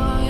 boy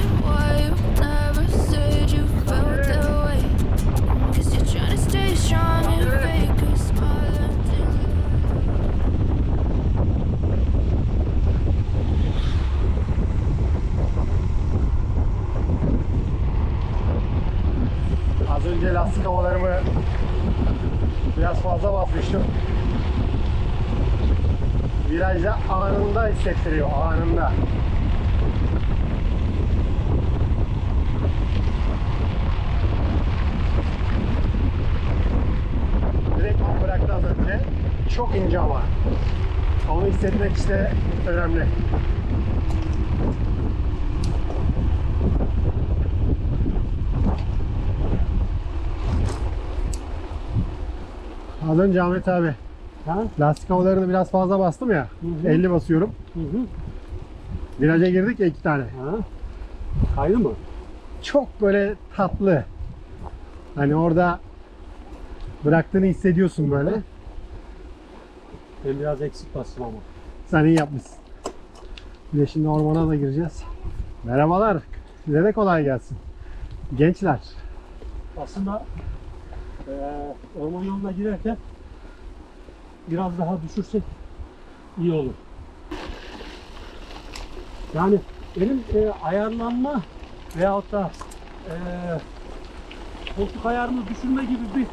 hissettiriyor, anında. Direkt bıraktı az önce. Çok ince ama. Onu hissetmek işte önemli. Az önce Ahmet abi Ha? lastik havalarını biraz fazla bastım ya. hı. 50 basıyorum. Hı hı. Viraja girdik ya iki tane. Ha? Kaydı mı? Çok böyle tatlı. Hani orada bıraktığını hissediyorsun böyle. Ben biraz eksik bastım ama. Sen iyi yapmışsın. Bir de şimdi ormana da gireceğiz. Merhabalar. Size de kolay gelsin. Gençler. Aslında eee orman yoluna girerken biraz daha düşürsek iyi olur. Yani benim eee, ayarlanma veyahut da eee koltuk ayarını düşürme gibi bir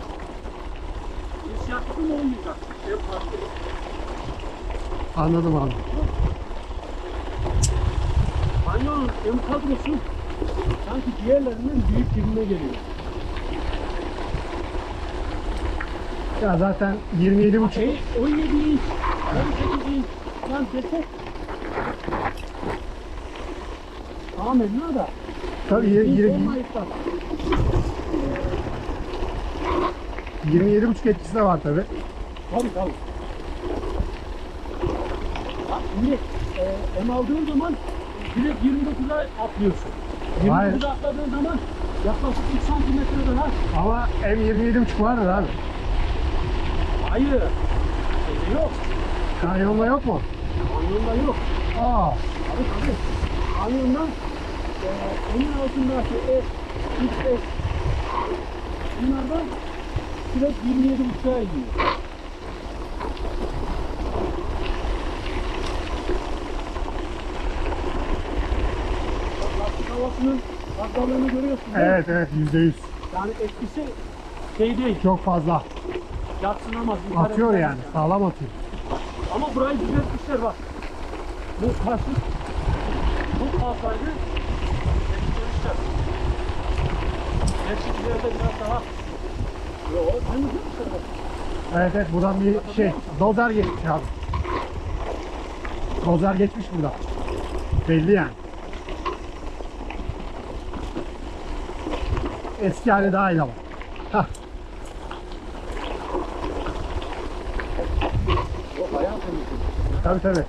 hissiyatım olmayacak. En farklı. Anladım abi. Kanyonun ön kadrosu sanki diğerlerinden büyük gibime geliyor. Ya zaten 27 buçuk. Şey, 17 inç, 18 inç lan desek. Emrah da. Tabii yir- inç yir- olmayıp da 27 buçuk etkisi de var tabii. Tabii tabii. Bak şimdi e, em aldığın zaman direkt 29'a atlıyorsun. Hayır. 29'a atladığın zaman yaklaşık 3 santimetre daha. Ama M 27 buçuk vardır abi. Hayır. Şeyde yok. Kanyonda yok mu? Kanyonda yok. Aa. Tabii tabii. Kanyondan e, onun altındaki S, 3S bunlardan direkt 27 uçağa iniyor. Havasının fazlalığını görüyorsun? Evet evet yüzde yüz. Yani etkisi şey değil, Çok fazla. Yatsınamaz. Atıyor edilemez. yani. Sağlam atıyor. Ama burayı düzeltmişler bak. Bu karşı bu fazlaydı. Değiştirmişler. Gerçi ileride biraz daha bak. Evet evet buradan bir şey. Dozer geçmiş abi. Dozer geçmiş buradan. Belli yani. Eski hali daha iyi ama. Hah. Tabii tabii.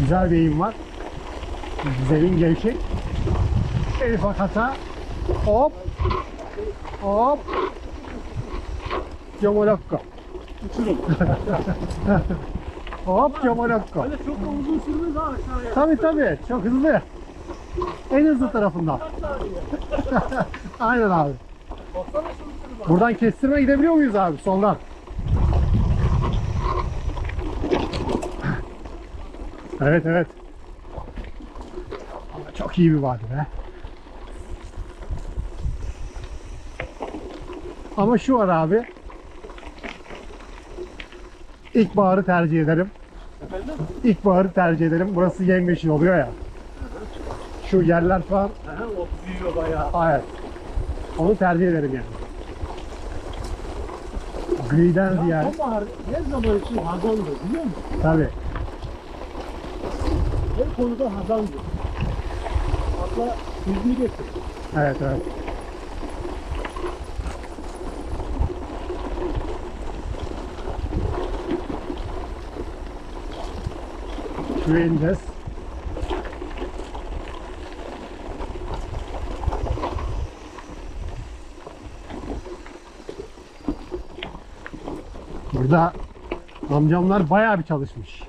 Güzel bir eğim var. Zemin gevşek. En ufak hata. Hop. Hop. Yomolokko. Uçurum. Hop yomolokko. Öyle çok da uzun sürmez ha aşağıya. Tabii tabii. Çok hızlı. En hızlı tarafından. Aynen abi. Buradan kestirme gidebiliyor muyuz abi soldan? Evet evet. Ama çok iyi bir vadi be. Ama şu var abi. İlkbaharı tercih ederim. Efendim? İlkbaharı tercih ederim. Burası yemyeşil oluyor ya. Şu yerler falan. Aha, o büyüyor bayağı. Evet. Onu tercih ederim yani. Griden ziyade. Sonbahar her zaman için hazandır biliyor musun? Tabii. Her konuda hazandır. Hatta hüznü getir. Evet evet. Şuraya ineceğiz. Burada amcamlar bayağı bir çalışmış.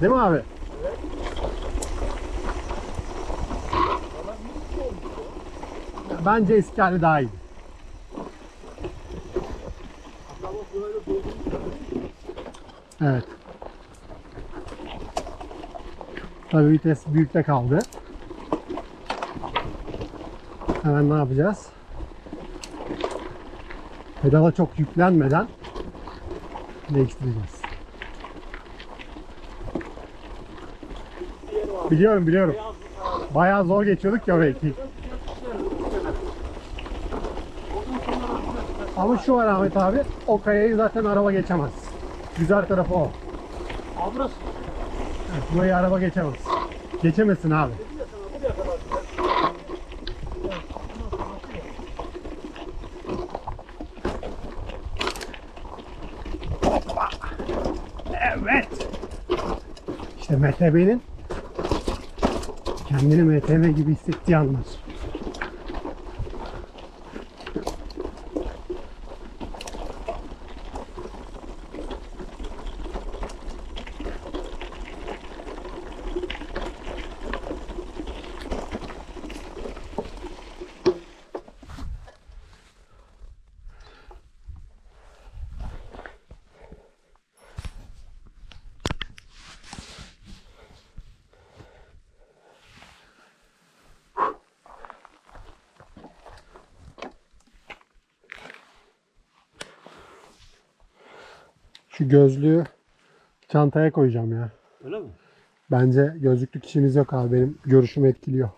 Değil mi abi? Bence eski hali daha iyi. Evet. Tabii vites büyükte kaldı. Hemen ne yapacağız? Pedala çok yüklenmeden değiştireceğiz. Biliyorum biliyorum. Bayağı zor geçiyorduk ya orayı. Ama şu var Ahmet abi, o kayayı zaten araba geçemez. Güzel tarafı o. Aa burası. Evet, burayı araba geçemez. Geçemesin abi. Hoppa. Evet. İşte MTB'nin kendini MTB gibi hissettiği anlar. Gözlüğü çantaya koyacağım ya. Öyle mi? Bence gözlüklük işimiz yok abi. Benim görüşümü etkiliyor.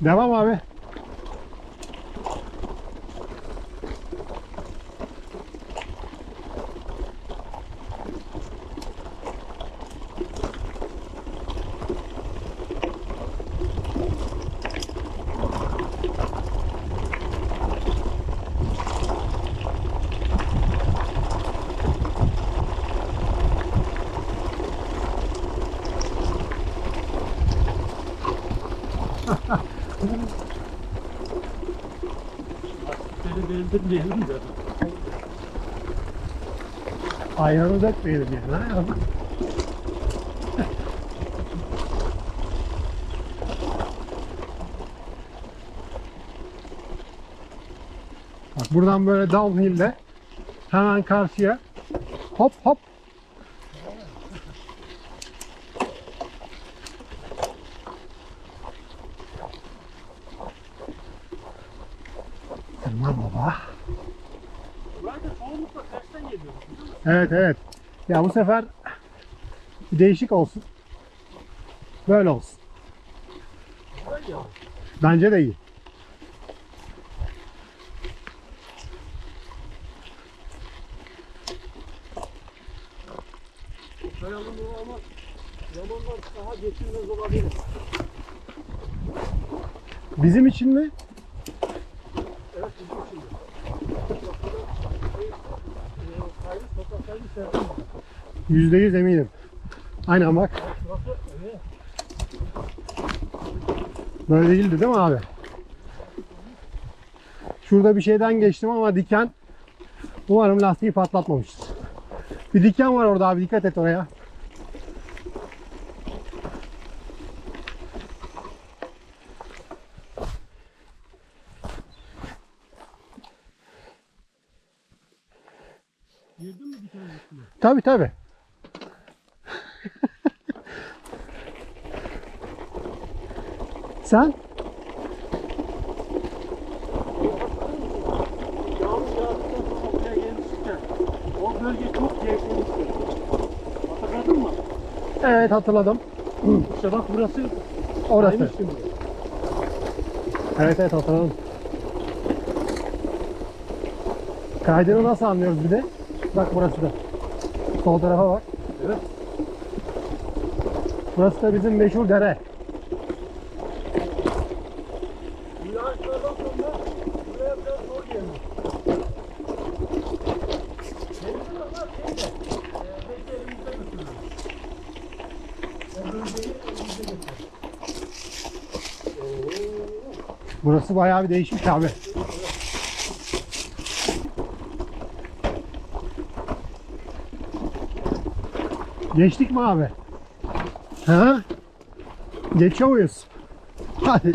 Devam abi. Seni beğendirmeyelim de. Ayranı dökmeyelim yani. ha? Bak buradan böyle downhill'de hemen karşıya hop hop Evet evet. Ya bu sefer değişik olsun. Böyle olsun. Bence de iyi. Kayalım ama yamanlar daha geçilmez olabilir. Bizim için mi? Evet bizim için de. Yüzde yüz eminim. Aynen bak. Böyle değildi değil mi abi? Şurada bir şeyden geçtim ama diken umarım lastiği patlatmamıştır. Bir diken var orada abi dikkat et oraya. Tabi tabi. Sen? O bölge çok gevşemişti. Hatırladın mı? Evet hatırladım. İşte bak burası Orası. Evet evet hatırladım. Kaydını nasıl anlıyoruz bir de? Bak burası da. Sol tarafa bak. Evet. Burası da bizim meşhur dere. Sonra buraya biraz zor gelmiş. Burası bayağı bir değişmiş abi. Geçtik mi abi? Ha? Geçiyor muyuz? Hadi.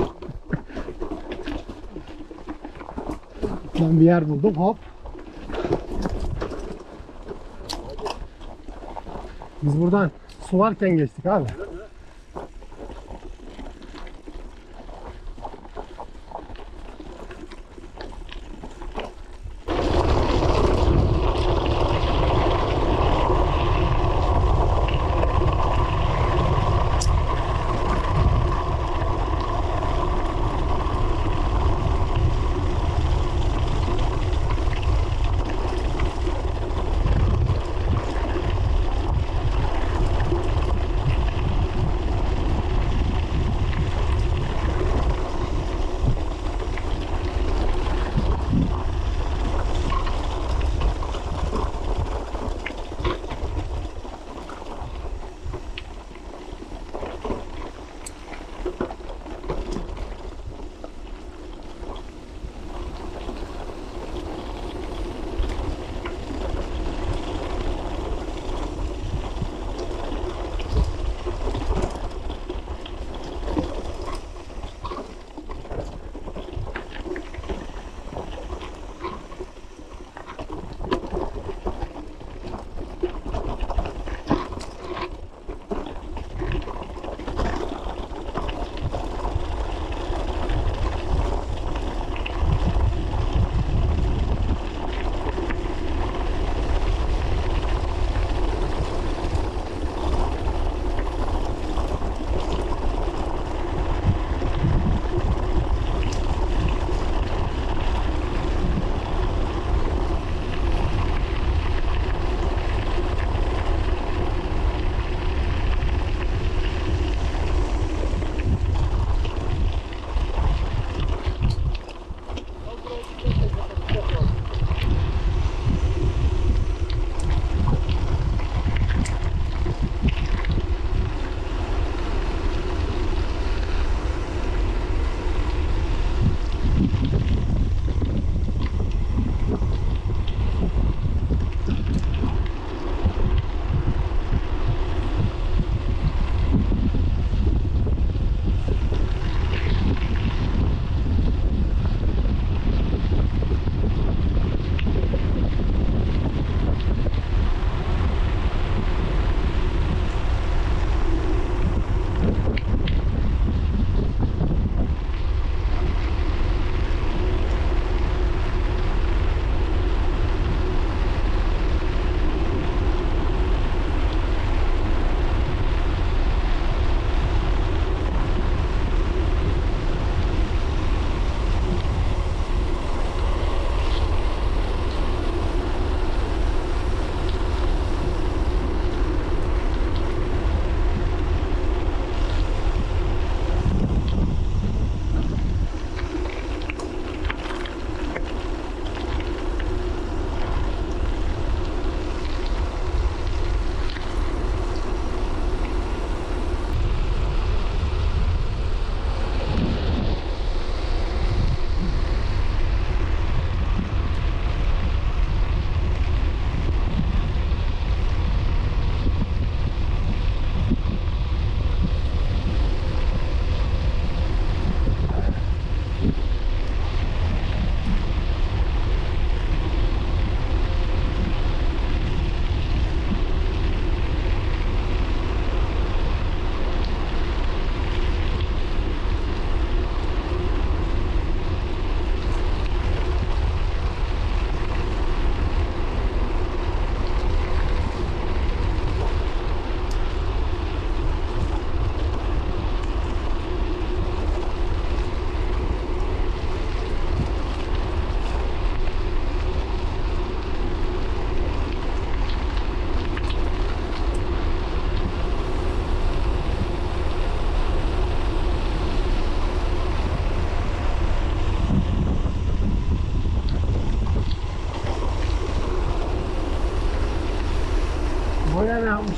Ben bir yer buldum hop. Biz buradan su varken geçtik abi.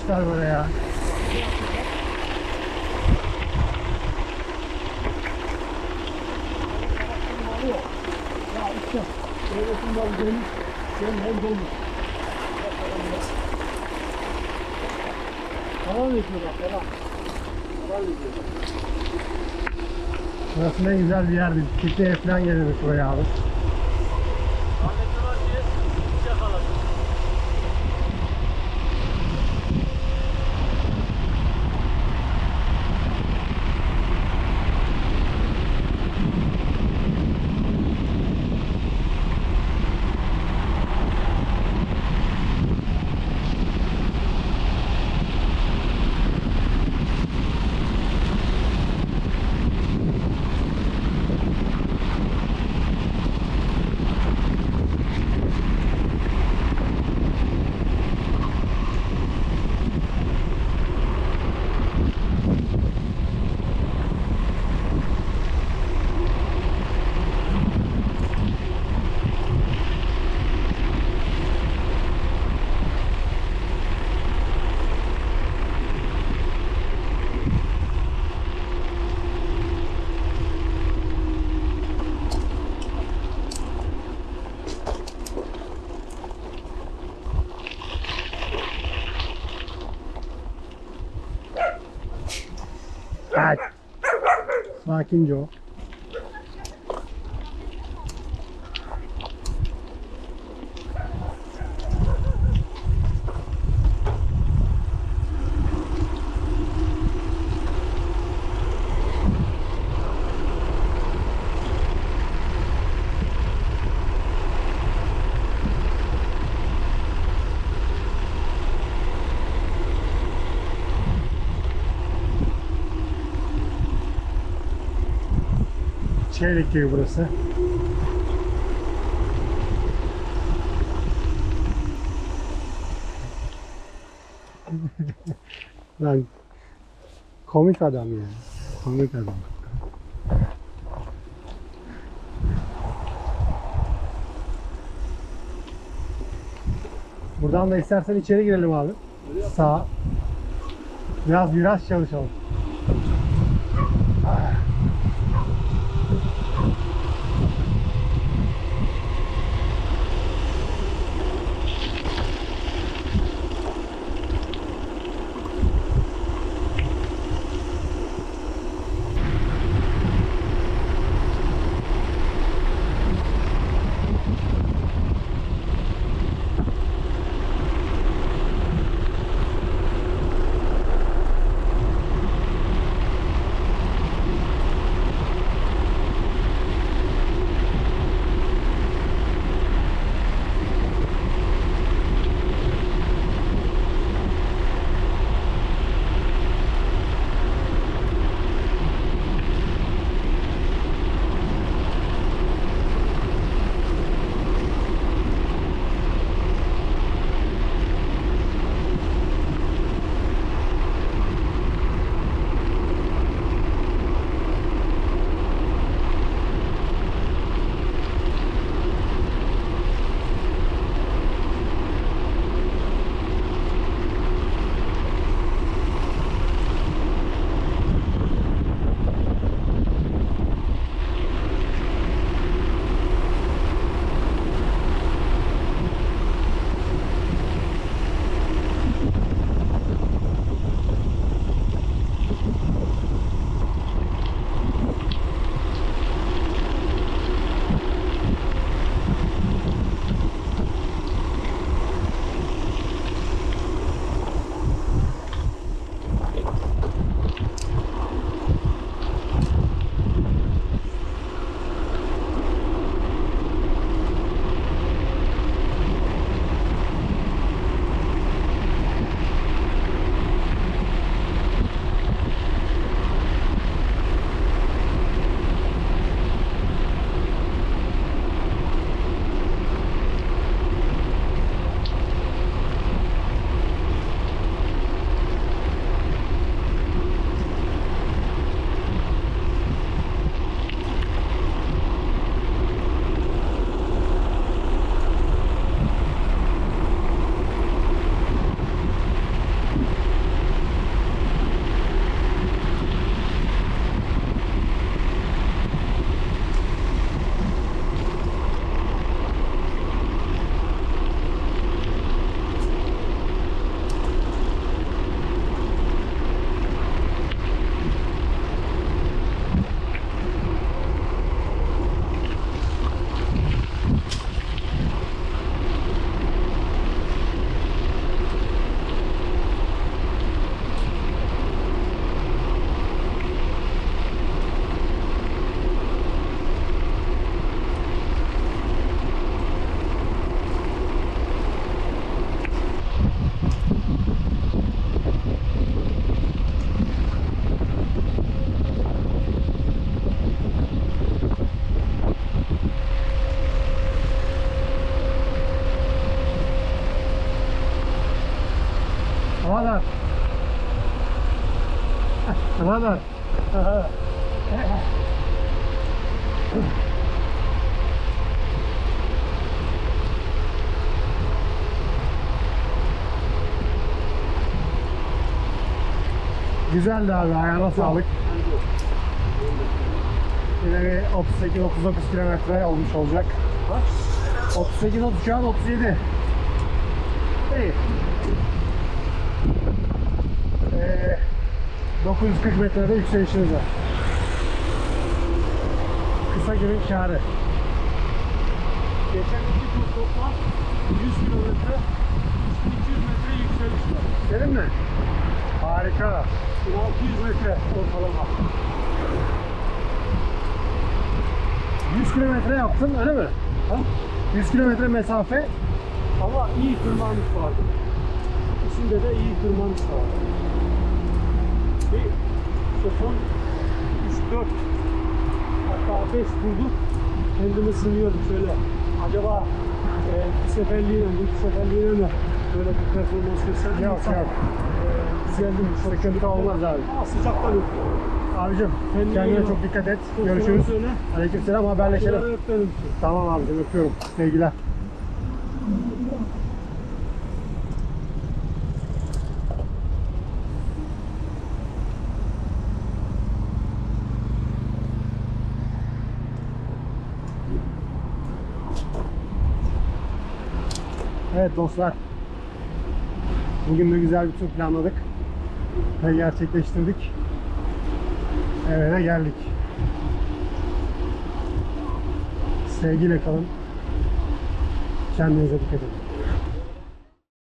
Yapmışlar böyle ya. Ya işte devletin malı dönüş, sen hem. Falan yapıyorlar falan. Falan yapıyorlar. Burası ne güzel bir yerdi. Pikniğe falan gelirdik buraya abi. Sakince o. Çeyrek köyü burası. Lan komik adam ya. Komik adam. Buradan da istersen içeri girelim abi. Sağ. Biraz viraj çalışalım. Güzeldi abi ayağına sağlık. Yine bir 38-39 kilometre olmuş olacak. 38 30 şu an 37. İyi. Ee, 940 metrede yükselişimiz var. Kısa günün kârı. Geçen iki tur toplam 100 kilometre 3200 metre yükseliş var. Gelin mi? Harika. 1600 metre ortalama. 100 kilometre yaptın öyle mi? Ha? 100 kilometre mesafe. Ama iyi tırmanış vardı. İkisinde de iyi tırmanış vardı. Bir son 3-4 hatta 5 turdur kendimi sınıyordum şöyle. Acaba e, bir seferliğine, bir seferliğine mi böyle bir performans gösterdim? Yok yok. Çok Sıkıntı olmaz abi. Ama sıcaktan öptüm. Abicim Kendine kendine çok dikkat et. Görüşürüz. Aleykümselam haberleşelim. Tamam abicim öpüyorum. Sevgiler. Evet dostlar. Bugün de güzel bir tur planladık. Ve gerçekleştirdik. Eve de geldik. Sevgiyle kalın. Kendinize dikkat edin.